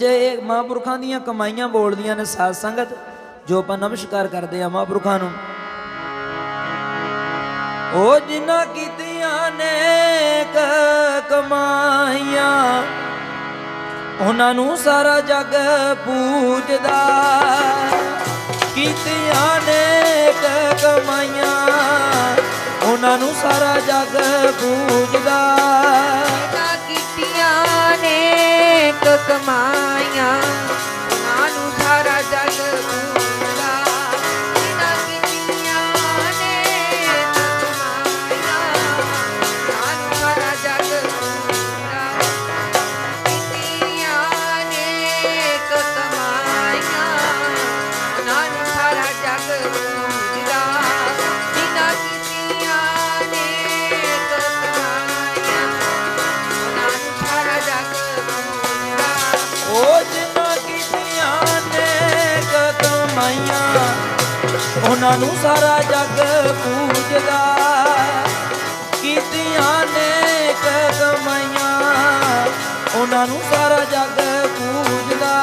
ਜੇ ਇਹ ਮਹਾਂਪੁਰਖਾਂ ਦੀਆਂ ਕਮਾਈਆਂ ਬੋਲਦੀਆਂ ਨੇ ਸਾਧ ਸੰਗਤ, ਜੋ ਆਪਾਂ ਨਮਸਕਾਰ ਕਰਦੇ ਆ ਮਹਾਂਪੁਰਖਾਂ ਨੂੰ। ਉਹ ਜਿਨ੍ਹਾਂ ਕੀਤੀਆਂ ਨੇਕ ਕਮਾਈਆਂ, ਉਹਨਾਂ ਨੂੰ ਸਾਰਾ ਜੱਗ ਪੂਜਦਾ। ਕੀਤੀਆਂ ਨੇ ਕਮਾਈਆਂ, ਉਹਨਾਂ ਨੂੰ ਸਾਰਾ ਜੱਗ ਪੂਜਦਾ। ਕੀਤੀਆਂ ਨੇ ਕਮਾਈਆਂ ਉਹਨਾਂ ਨੂੰ ਸਾਰਾ ਜੱਗ ਪੂਜਦਾ। ਕੀਤੀਆਂ ਨੇ ਕਮਾਈਆਂ, ਉਹਨਾਂ ਨੂੰ ਸਾਰਾ ਜੱਗ ਪੂਜਦਾ।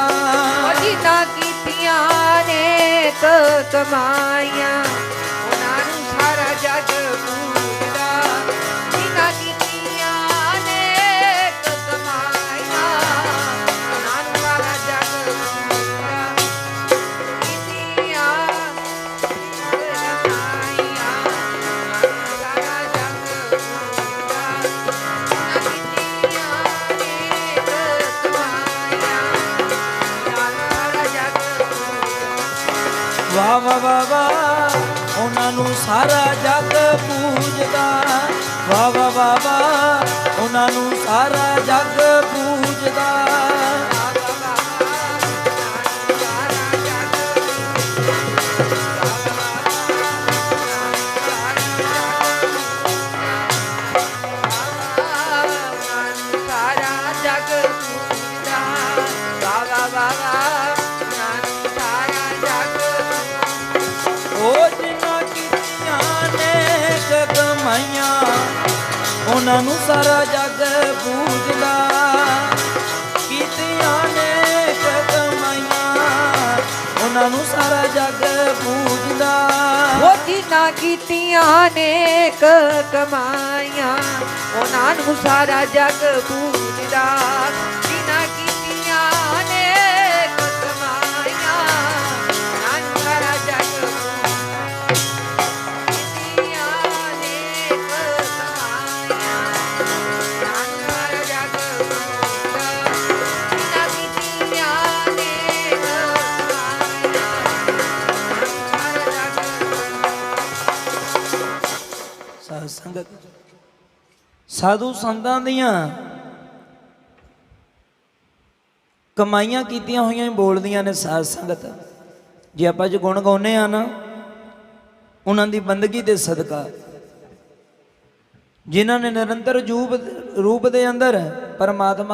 ਜਿਨ੍ਹਾਂ ਕੀਤੀਆਂ ਨੇ ਕਮਾਈਆਂ, ਉਹਨਾਂ ਨੂੰ ਸਾਰਾ ਜਗ ਪੂਜਦਾ। ਵਾਹ ਵਾਹ ਵਾਹ ਵਾਹ। ਉਹਨਾਂ ਨੂੰ ਸਾਰਾ ਜੱਗ ਪੂਜਦਾ। ਵਾਹ ਵਾਹ ਵਾਹ ਵਾਹ। ਉਹਨਾਂ ਨੂੰ ਸਾਰਾ ਜੱਗ ਪੂਜਦਾ। ਸਾਰਾ ਉਹਨਾਂ ਨੂੰ ਸਾਰਾ ਜੱਗ ਪੂਜਦਾ। ਕੀਤੀਆਂ ਨੇ ਕਮਾਈਆਂ, ਉਹਨਾਂ ਨੂੰ ਸਾਰਾ ਜੱਗ ਪੂਜਦਾ। ਉਹ ਜਿਨ੍ਹਾਂ ਕੀਤੀਆਂ ਨੇ ਕਮਾਈਆਂ, ਉਹਨਾਂ ਨੂੰ ਸਾਰਾ ਜਗ ਪੂਜਦਾ। ਸੰਗਤ ਸਾਧੂ ਸੰਤਾਂ ਦੀਆਂ ਕਮਾਈਆਂ ਕੀਤੀਆਂ ਹੋਈਆਂ ਬੋਲਦੀਆਂ ਨੇ ਸਾਧ ਸੰਗਤ। ਜੇ ਆਪਾਂ ਜੇ ਗੁਣ ਗਾਉਂਦੇ ਆ ਨਾ, ਉਹਨਾਂ ਦੀ ਬੰਦਗੀ ਦੇ ਸਦਕਾ। ਜਿਨ੍ਹਾਂ ਨੇ ਨਿਰੰਤਰ ਜੂਬ ਰੂਪ ਦੇ ਅੰਦਰ ਪਰਮਾਤਮਾ